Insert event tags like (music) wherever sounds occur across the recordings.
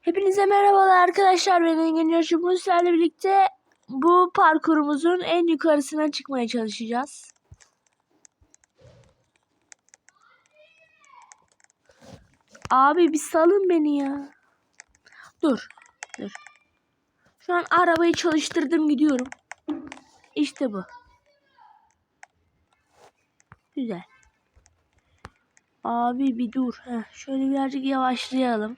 Hepinize merhabalar arkadaşlar. Ben Engin Coşkun. Bugün sizlerle birlikte bu parkurumuzun en yukarısına çıkmaya çalışacağız. Abi bir salın beni ya. Dur. Dur. Şu an arabayı çalıştırdım gidiyorum. İşte bu. Güzel. Abi bir dur. Heh, şöyle birazcık yavaşlayalım.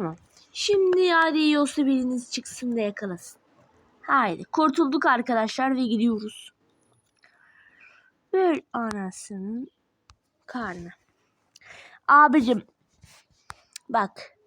Tamam. Şimdi hadi yiyorsa biriniz çıksın da yakalasın. Haydi kurtulduk arkadaşlar ve gidiyoruz. Böyle anasının karnı. Abicim bak.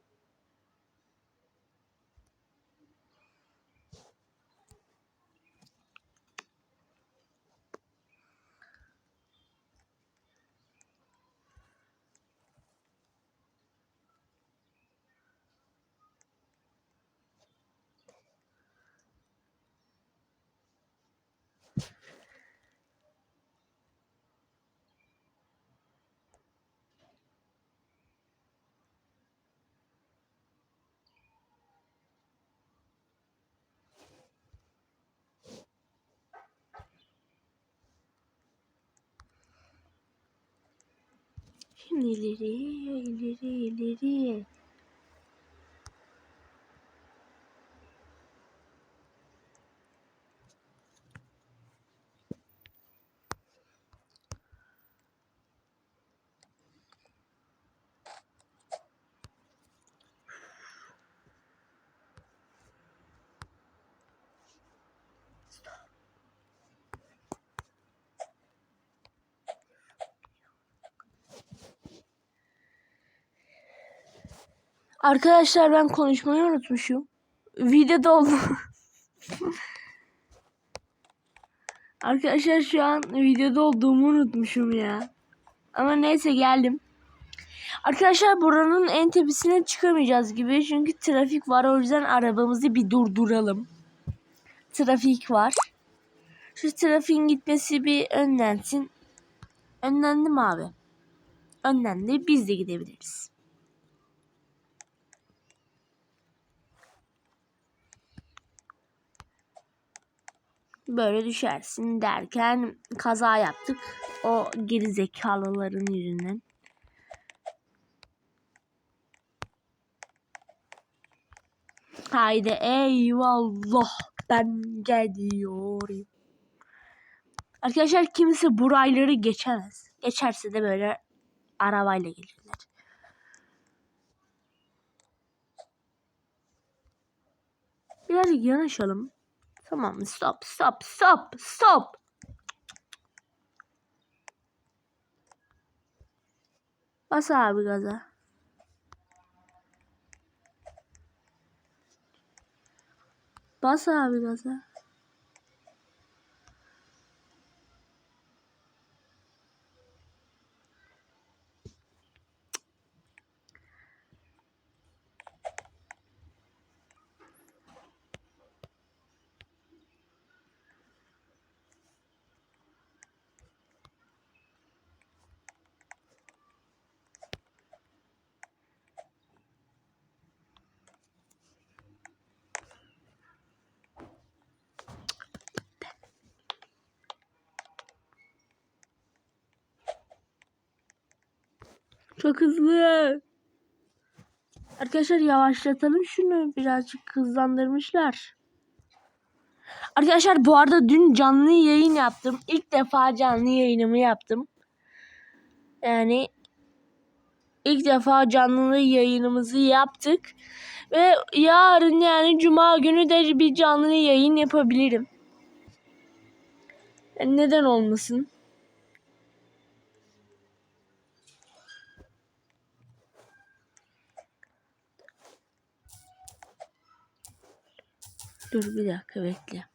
你哩哩，你哩哩，你哩哩。Arkadaşlar ben konuşmayı unutmuşum. Videoda oldu. (laughs) Arkadaşlar şu an videoda olduğumu unutmuşum ya. Ama neyse geldim. Arkadaşlar buranın en tepesine çıkamayacağız gibi. Çünkü trafik var. O yüzden arabamızı bir durduralım. Trafik var. Şu trafiğin gitmesi bir önlensin. Önlendi abi? Önlendi. Biz de gidebiliriz. Böyle düşersin derken kaza yaptık. O geri zekalıların yüzünden. Haydi eyvallah ben geliyorum. Arkadaşlar kimse burayları geçemez. Geçerse de böyle arabayla gelirler. Birazcık yanaşalım. Tamam stop stop stop stop. Bas abi gaza. Bas abi gaza. Çok hızlı. Arkadaşlar yavaşlatalım şunu. Birazcık hızlandırmışlar. Arkadaşlar bu arada dün canlı yayın yaptım. İlk defa canlı yayınımı yaptım. Yani ilk defa canlı yayınımızı yaptık. Ve yarın yani cuma günü de bir canlı yayın yapabilirim. Yani neden olmasın? Dur bir dakika bekle.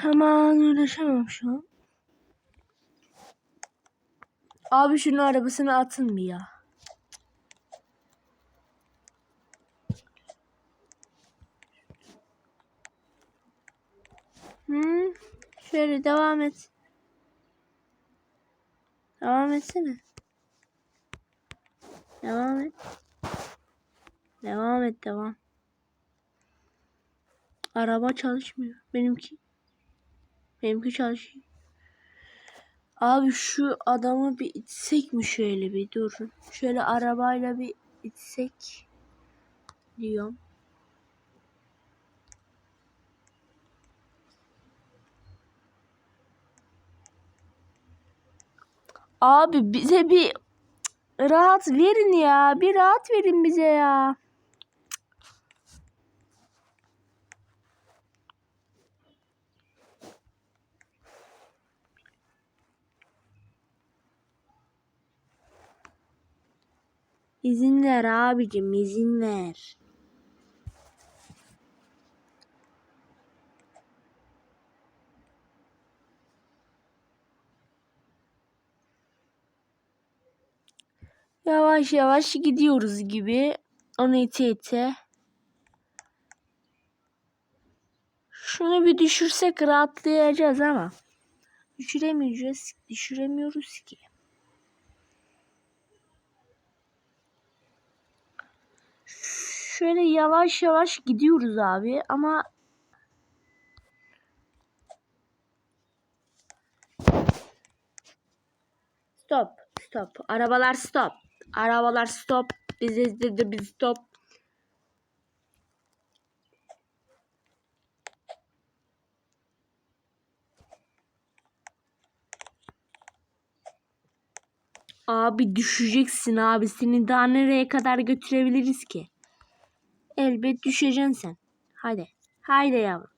Hemen uğraşamam şu an. Abi şunun arabasını atın bir ya. Hı, şöyle devam et. Devam etsene. Devam et. Devam et devam. Araba çalışmıyor. Benimki. Benimki çalışıyor. Abi şu adamı bir itsek mi şöyle bir durun. Şöyle arabayla bir itsek diyorum. Abi bize bir rahat verin ya. Bir rahat verin bize ya. İzin ver abicim izin ver. Yavaş yavaş gidiyoruz gibi. Onu ite ite. Şunu bir düşürsek rahatlayacağız ama. Düşüremeyeceğiz. Düşüremiyoruz ki. Şöyle yavaş yavaş gidiyoruz abi ama Stop, stop. Arabalar stop. Arabalar stop. Biz izledi biz stop. Abi düşeceksin abi. Seni daha nereye kadar götürebiliriz ki? Elbet düşeceksin sen. Hadi. Haydi yavrum.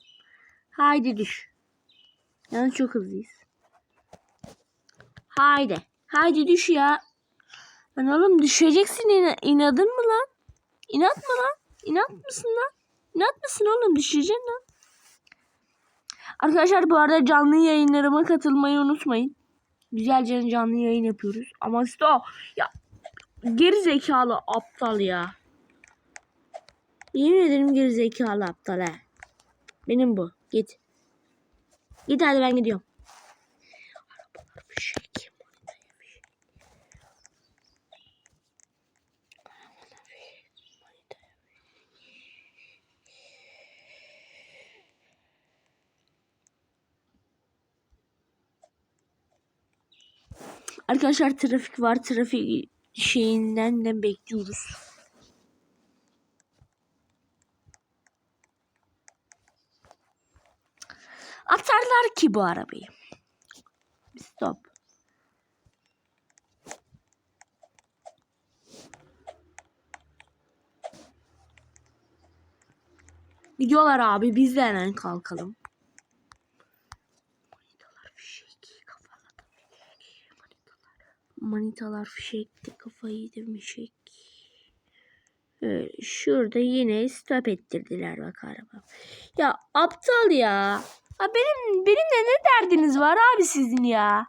Haydi düş. Yalnız çok hızlıyız. Haydi. Haydi düş ya. Lan oğlum düşeceksin ina- inadın mı lan? İnat mı lan? İnat mısın lan? İnat mısın oğlum düşeceksin lan. Arkadaşlar bu arada canlı yayınlarıma katılmayı unutmayın. Güzelce canlı yayın yapıyoruz. Ama işte o ya geri zekalı aptal ya. Yemin ederim geri zekalı aptal he. Benim bu. Git. Git hadi ben gidiyorum. Arkadaşlar trafik var. Trafik şeyinden de bekliyoruz. Atarlar ki bu arabayı. Stop. Gidiyorlar abi biz de hemen kalkalım. Manitalar fişek kafaladı. Manitalar. Fişekti kafayı yedirmişek. Şurada yine stop ettirdiler bak araba. Ya aptal ya. Ha benim benimle ne derdiniz var abi sizin ya?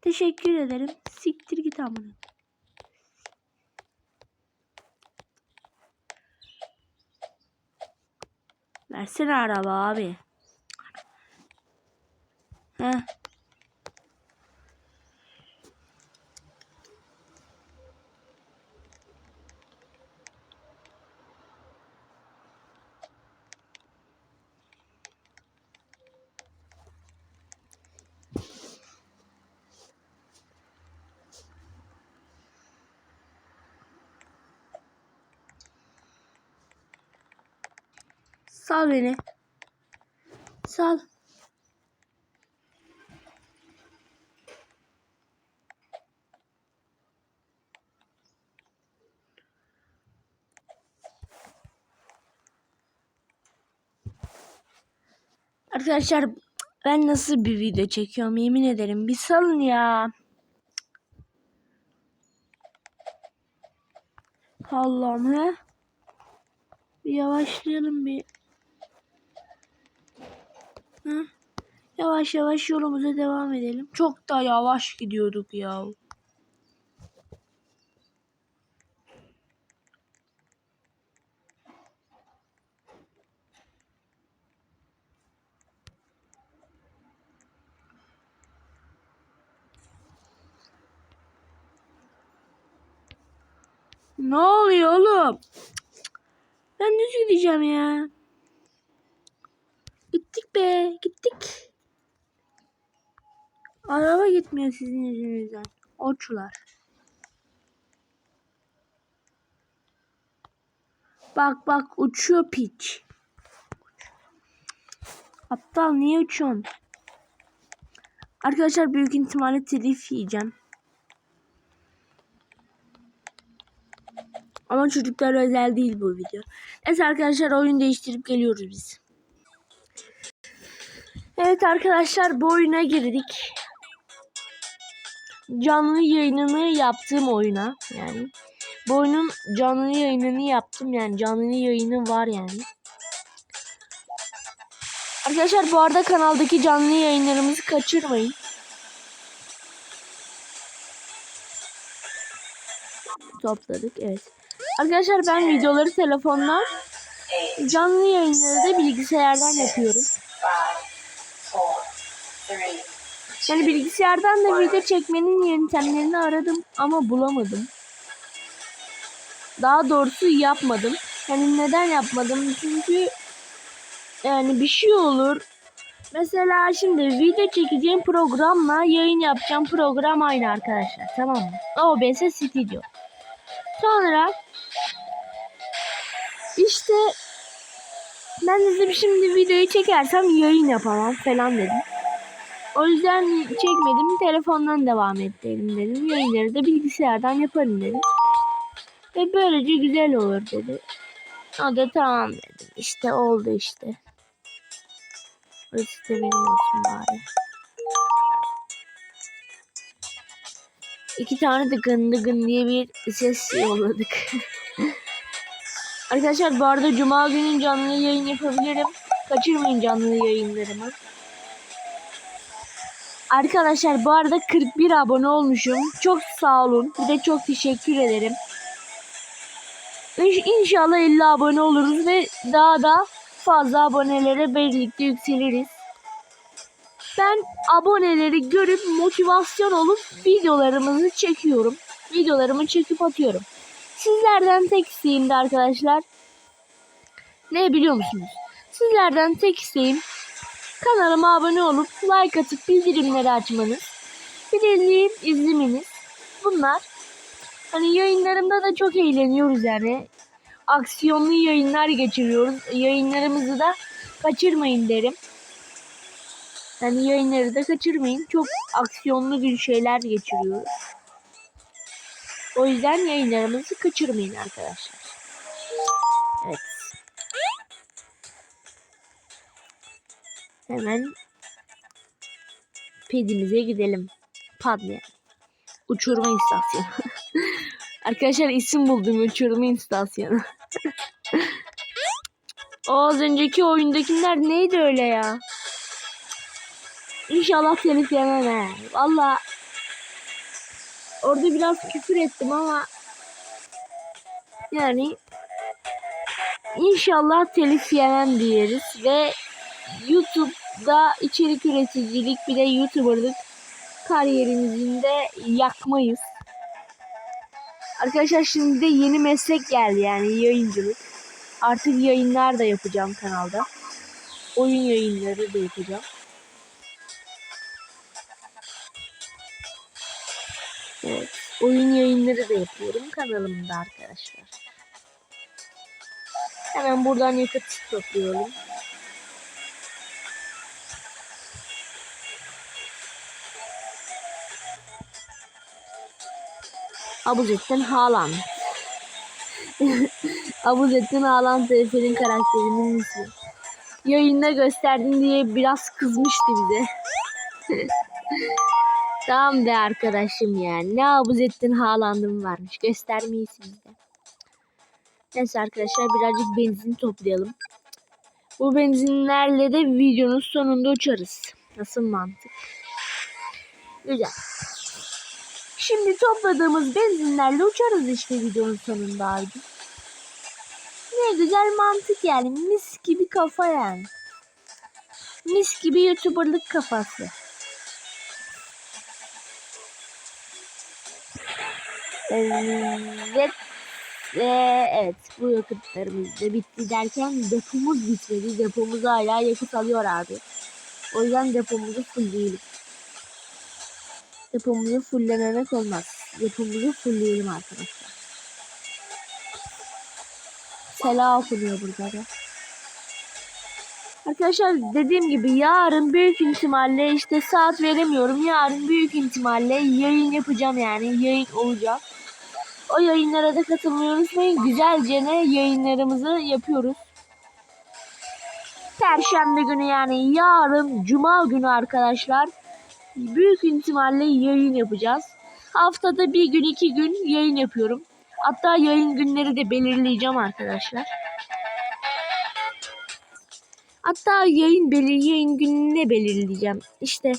Teşekkür ederim. Siktir git amına. Versene araba abi. Heh. Sal beni. Sal. Arkadaşlar ben nasıl bir video çekiyorum yemin ederim. Bir salın ya. Allah'ım he. Bir yavaşlayalım bir. Hı? Yavaş yavaş yolumuza devam edelim. Çok da yavaş gidiyorduk ya. Ne oluyor oğlum? Ben düz gideceğim ya. Gittik be, gittik. Araba gitmiyor sizin yüzünüzden. Oçular. Bak bak uçuyor piç. Aptal niye uçuyorsun? Arkadaşlar büyük ihtimalle telif yiyeceğim. Ama çocuklar özel değil bu video. Neyse arkadaşlar oyun değiştirip geliyoruz biz. Evet arkadaşlar bu oyuna girdik. Canlı yayınını yaptığım oyuna yani. Bu oyunun canlı yayınını yaptım yani canlı yayını var yani. Arkadaşlar bu arada kanaldaki canlı yayınlarımızı kaçırmayın. Topladık evet. Arkadaşlar ben videoları telefondan canlı yayınları da bilgisayardan yapıyorum. Yani bilgisayardan da video çekmenin yöntemlerini aradım ama bulamadım. Daha doğrusu yapmadım. Yani neden yapmadım? Çünkü yani bir şey olur. Mesela şimdi video çekeceğim programla yayın yapacağım program aynı arkadaşlar. Tamam mı? OBS Studio. Sonra işte ben dedim şimdi videoyu çekersem yayın yapamam falan dedim. O yüzden çekmedim. Telefondan devam ettim dedim. Yayınları da bilgisayardan yaparım dedim. Ve böylece güzel olur dedi. O da tamam dedim. İşte oldu işte. Burası da benim olsun bari. İki tane de gın gın diye bir ses yolladık. Arkadaşlar bu arada cuma günü canlı yayın yapabilirim. Kaçırmayın canlı yayınlarımı. Arkadaşlar bu arada 41 abone olmuşum. Çok sağ olun. Bir de çok teşekkür ederim. İnş- İnşallah 50 abone oluruz ve daha da fazla abonelere birlikte yükseliriz. Ben aboneleri görüp motivasyon olup videolarımızı çekiyorum. Videolarımı çekip atıyorum. Sizlerden tek isteğim de arkadaşlar. Ne biliyor musunuz? Sizlerden tek isteğim kanalıma abone olup like atıp bildirimleri açmanız. Bir izleyip izlemeniz. Bunlar hani yayınlarımda da çok eğleniyoruz yani. Aksiyonlu yayınlar geçiriyoruz. Yayınlarımızı da kaçırmayın derim. Yani yayınları da kaçırmayın. Çok aksiyonlu bir şeyler geçiriyoruz. O yüzden yayınlarımızı kaçırmayın arkadaşlar. Evet. Hemen pedimize gidelim. Pad. Uçurma istasyonu. (laughs) arkadaşlar isim buldum uçurma istasyonu. (laughs) az önceki oyundakiler neydi öyle ya? İnşallah telif yemem he. Valla orada biraz küfür ettim ama yani inşallah telif yemem diyoruz ve YouTube'da içerik üreticilik bir de YouTuber'lık kariyerimizin de yakmayız. Arkadaşlar şimdi de yeni meslek geldi yani yayıncılık. Artık yayınlar da yapacağım kanalda. Oyun yayınları da yapacağım. Evet. Oyun yayınları da yapıyorum kanalımda arkadaşlar. Hemen buradan yakıt topluyorum. Abuzettin Haaland. (laughs) Abuzettin Haaland TF'nin karakterinin ismi. Yayında gösterdin diye biraz kızmıştı bize. (laughs) Tamam de arkadaşım ya. Ne Abuzettin Haaland'ım varmış. Göstermeyiz bizde. Neyse arkadaşlar birazcık benzin toplayalım. Bu benzinlerle de videonun sonunda uçarız. Nasıl mantık? Güzel. Şimdi topladığımız benzinlerle uçarız işte videonun sonunda abi. Ne güzel mantık yani. Mis gibi kafa yani. Mis gibi youtuberlık kafası. Evet. Ee, evet bu yakıtlarımız da bitti derken depomuz bitmedi. Depomuz hala yakıt alıyor abi. O yüzden depomuzu fullleyelim. Depomuzu fulllememek olmaz. Depomuzu fullleyelim arkadaşlar. Sela okunuyor burada da. Arkadaşlar dediğim gibi yarın büyük ihtimalle işte saat veremiyorum. Yarın büyük ihtimalle yayın yapacağım yani yayın olacak. O yayınlara da katılmayı unutmayın. Güzelce ne yayınlarımızı yapıyoruz. Perşembe günü yani yarın cuma günü arkadaşlar büyük ihtimalle yayın yapacağız. Haftada bir gün iki gün yayın yapıyorum. Hatta yayın günleri de belirleyeceğim arkadaşlar. Hatta yayın belir yayın gününe belirleyeceğim. İşte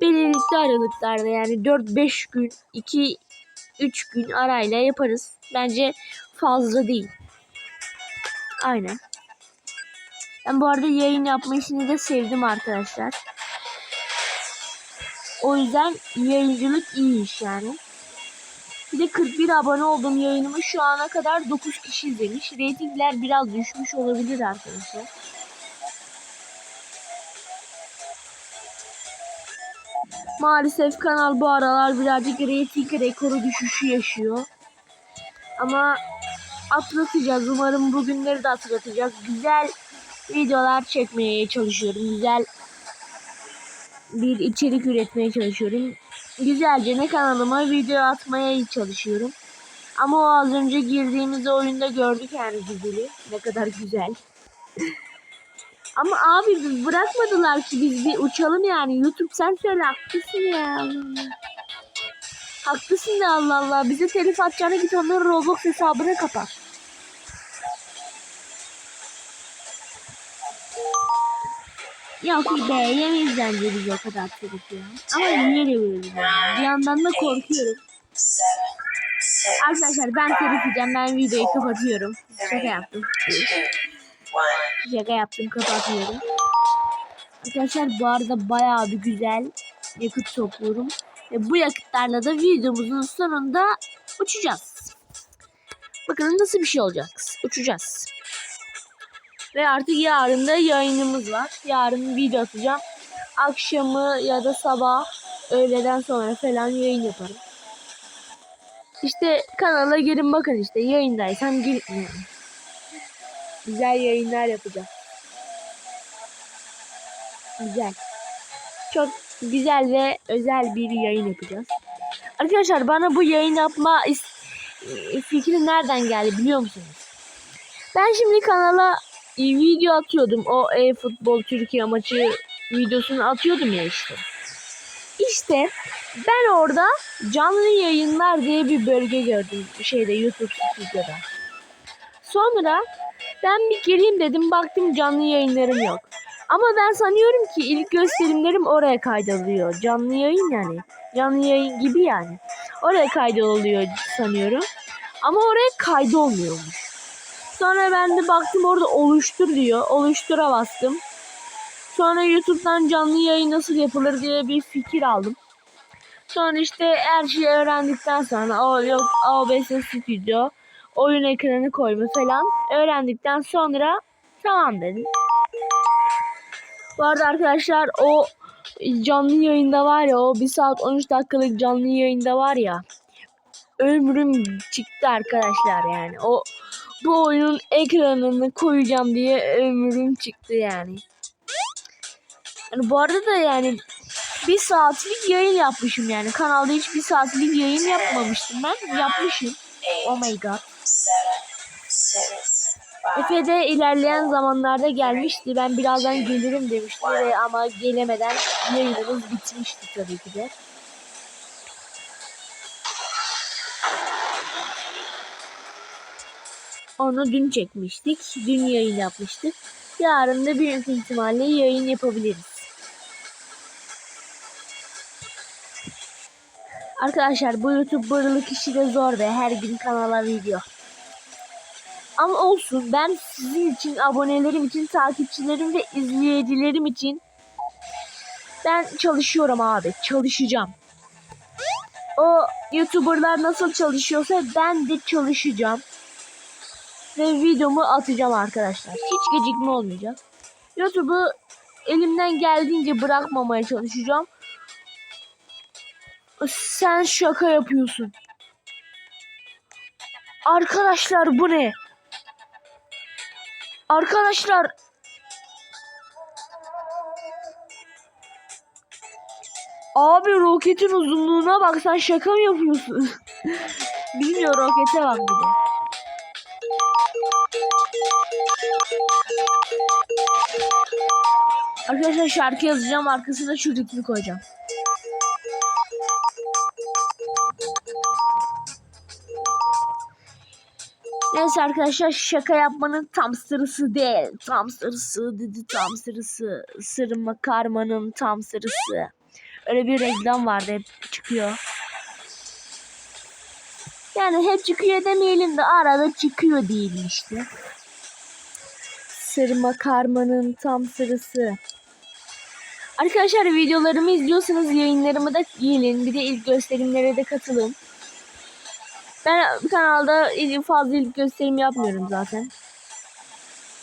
belirlikli aralıklarda yani 4-5 gün 2 3 gün arayla yaparız. Bence fazla değil. Aynen. Ben bu arada yayın yapma işini de sevdim arkadaşlar. O yüzden yayıncılık iyi iş yani. Bir de 41 abone oldum yayınımı şu ana kadar 9 kişi izlemiş. Ratingler biraz düşmüş olabilir arkadaşlar. Maalesef kanal bu aralar birazcık rating rekoru düşüşü yaşıyor. Ama atlatacağız. Umarım bugünleri de atlatacağız. Güzel videolar çekmeye çalışıyorum. Güzel bir içerik üretmeye çalışıyorum. Güzelce ne kanalıma video atmaya çalışıyorum. Ama o az önce girdiğimiz oyunda gördük yani güzeli. Ne kadar güzel. (laughs) Ama abi bırakmadılar ki biz bir uçalım yani. YouTube sen söyle haklısın ya. Haklısın da Allah Allah. Bize telif atacağına git onların Roblox hesabını kapat. Yok be yemeyiz biz o kadar telif ya. Ama yiyebiliriz yani. Bir yandan da korkuyorum. Arkadaşlar ben telif yiyeceğim. Ben videoyu kapatıyorum. Şaka yaptım. Şaka yaptım kapatıyorum. Arkadaşlar bu arada bayağı bir güzel yakıt topluyorum. Ve bu yakıtlarla da videomuzun sonunda uçacağız. Bakalım nasıl bir şey olacak. Uçacağız. Ve artık yarın da yayınımız var. Yarın video atacağım. Akşamı ya da sabah öğleden sonra falan yayın yaparım. İşte kanala girin bakın işte yayındaysam girin. Güzel yayınlar yapacağım. Güzel. Çok güzel ve özel bir yayın yapacağız. Arkadaşlar bana bu yayın yapma fikri nereden geldi biliyor musunuz? Ben şimdi kanala video atıyordum. O e-futbol Türkiye maçı videosunu atıyordum ya işte. İşte ben orada canlı yayınlar diye bir bölge gördüm şeyde YouTube stüdyoda. Sonra ben bir gireyim dedim baktım canlı yayınlarım yok. Ama ben sanıyorum ki ilk gösterimlerim oraya kaydoluyor. Canlı yayın yani. Canlı yayın gibi yani. Oraya kaydoluyor sanıyorum. Ama oraya kaydolmuyormuş. Sonra ben de baktım orada oluştur diyor. Oluştura bastım. Sonra YouTube'dan canlı yayın nasıl yapılır diye bir fikir aldım. Sonra işte her şeyi öğrendikten sonra o yok OBS Studio oyun ekranı koyma falan öğrendikten sonra tamam dedim. Bu arada arkadaşlar o canlı yayında var ya o 1 saat 13 dakikalık canlı yayında var ya ömrüm çıktı arkadaşlar yani o bu oyunun ekranını koyacağım diye ömrüm çıktı yani. Yani bu arada da yani bir saatlik yayın yapmışım yani kanalda hiç bir saatlik yayın yapmamıştım ben yapmışım. Oh my god. Efe de ilerleyen zamanlarda gelmişti. Ben birazdan gelirim demişti ve ama gelemeden yayınımız bitmişti tabii ki de. Onu dün çekmiştik. Dün yayın yapmıştık. Yarın da büyük ihtimalle yayın yapabiliriz. Arkadaşlar bu YouTuber'lık işi de zor be. Her gün kanala video. Ama olsun ben sizin için, abonelerim için, takipçilerim ve izleyicilerim için ben çalışıyorum abi. Çalışacağım. O YouTuber'lar nasıl çalışıyorsa ben de çalışacağım. Ve videomu atacağım arkadaşlar. Hiç gecikme olmayacak. YouTube'u elimden geldiğince bırakmamaya çalışacağım. Sen şaka yapıyorsun. Arkadaşlar bu ne? Arkadaşlar Abi roketin uzunluğuna bak sen şaka mı yapıyorsun? (laughs) Bilmiyor rokete bak bir de. Arkadaşlar şarkı yazacağım arkasına şu ritmi koyacağım. Neyse arkadaşlar şaka yapmanın tam sırası değil. Tam sırası dedi tam sırası. Sırma karmanın tam sırası. Öyle bir reklam vardı hep çıkıyor. Yani hep çıkıyor demeyelim de arada çıkıyor diyelim işte. Sırma karmanın tam sırası. Arkadaşlar videolarımı izliyorsanız yayınlarımı da gelin. Bir de ilk gösterimlere de katılın. Ben kanalda fazla ilk gösterim yapmıyorum zaten.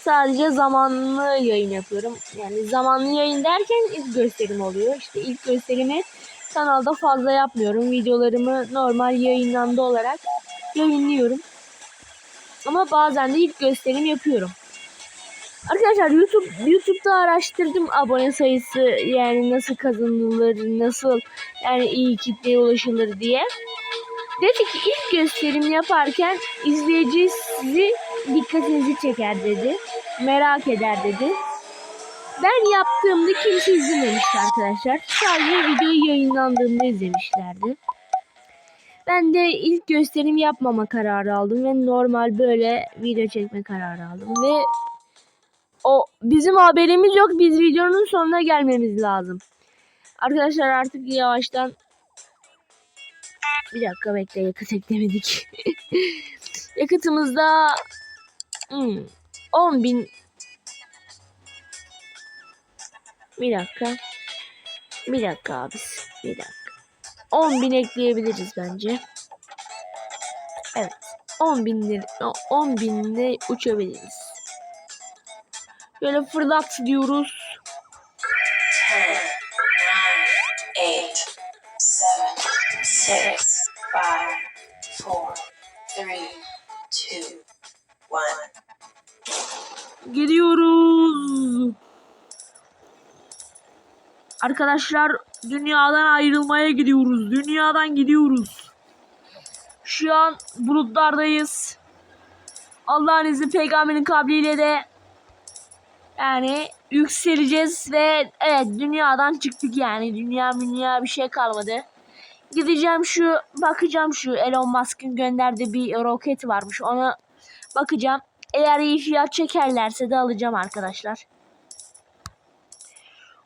Sadece zamanlı yayın yapıyorum. Yani zamanlı yayın derken ilk gösterim oluyor. İşte ilk gösterimi kanalda fazla yapmıyorum. Videolarımı normal yayınlandı olarak yayınlıyorum. Ama bazen de ilk gösterim yapıyorum. Arkadaşlar YouTube YouTube'da araştırdım abone sayısı yani nasıl kazanılır, nasıl yani iyi kitleye ulaşılır diye. Dedi ki ilk gösterim yaparken izleyici sizi dikkatinizi çeker dedi. Merak eder dedi. Ben yaptığımda kimse izlememişti arkadaşlar. Sadece video yayınlandığında izlemişlerdi. Ben de ilk gösterim yapmama kararı aldım ve normal böyle video çekme kararı aldım ve o bizim haberimiz yok. Biz videonun sonuna gelmemiz lazım. Arkadaşlar artık yavaştan bir dakika bekle. Yakıt eklemedik. (laughs) Yakıtımızda hmm, 10 bin bir dakika. Bir dakika abi. Bir dakika. 10 bin ekleyebiliriz bence. Evet. 10 bin 10 binle uçabiliriz böyle fırlat diyoruz 10, 9, 8, 7, 6, 5, 4, 3, 2, 1. Gidiyoruz. Arkadaşlar dünyadan ayrılmaya gidiyoruz. Dünyadan gidiyoruz. Şu an bulutlardayız. Allah'ın izni peygamberin kabliyle de yani yükseleceğiz ve evet dünyadan çıktık yani. Dünya dünya bir şey kalmadı. Gideceğim şu bakacağım şu Elon Musk'ın gönderdiği bir roket varmış. Ona bakacağım. Eğer iyi fiyat çekerlerse de alacağım arkadaşlar.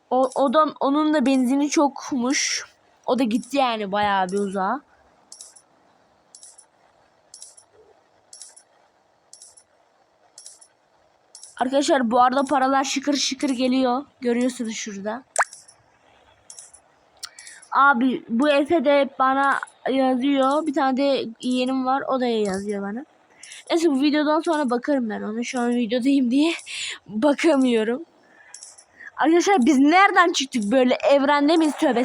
O, o da, onun da benzini çokmuş. O da gitti yani bayağı bir uzağa. Arkadaşlar bu arada paralar şıkır şıkır geliyor. Görüyorsunuz şurada. Abi bu Efe de bana yazıyor. Bir tane de yeğenim var. O da yazıyor bana. Neyse bu videodan sonra bakarım ben ona. Şu an videodayım diye (laughs) bakamıyorum. Arkadaşlar biz nereden çıktık böyle evrende miyiz tövbe.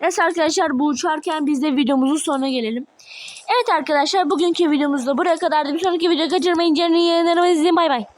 Neyse arkadaşlar bu uçarken biz de videomuzun sonuna gelelim. Evet arkadaşlar bugünkü videomuzda buraya kadardı. Bir sonraki videoyu kaçırmayın. Canlı yayınlarımı izleyin. Bay bay.